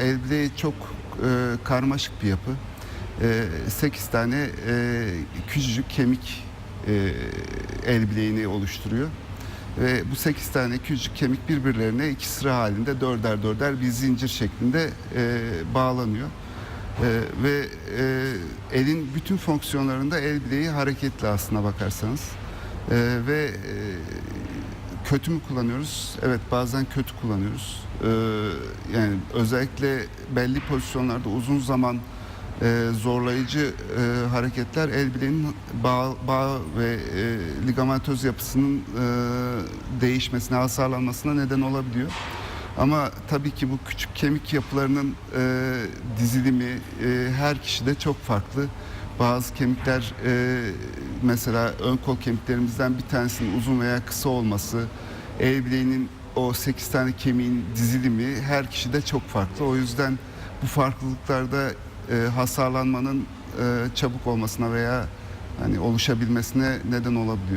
El bileği çok e, karmaşık bir yapı. 8 tane e, küçücük kemik e, el bileğini oluşturuyor. Ve bu 8 tane küçücük kemik birbirlerine iki sıra halinde dörder dörder bir zincir şeklinde e, bağlanıyor. E, ve e, elin bütün fonksiyonlarında el bileği hareketli aslına bakarsanız. E, ve e, kötü mü kullanıyoruz? Evet bazen kötü kullanıyoruz. E, yani özellikle belli pozisyonlarda uzun zaman e, zorlayıcı e, hareketler el bileğinin bağ, bağ ve e, ligamentöz yapısının e, değişmesine, hasarlanmasına neden olabiliyor. Ama tabii ki bu küçük kemik yapılarının e, dizilimi e, her kişide çok farklı. Bazı kemikler e, mesela ön kol kemiklerimizden bir tanesinin uzun veya kısa olması, el bileğinin o 8 tane kemiğin dizilimi her kişide çok farklı. O yüzden bu farklılıklarda e, hasarlanmanın e, çabuk olmasına veya hani oluşabilmesine neden olabiliyor.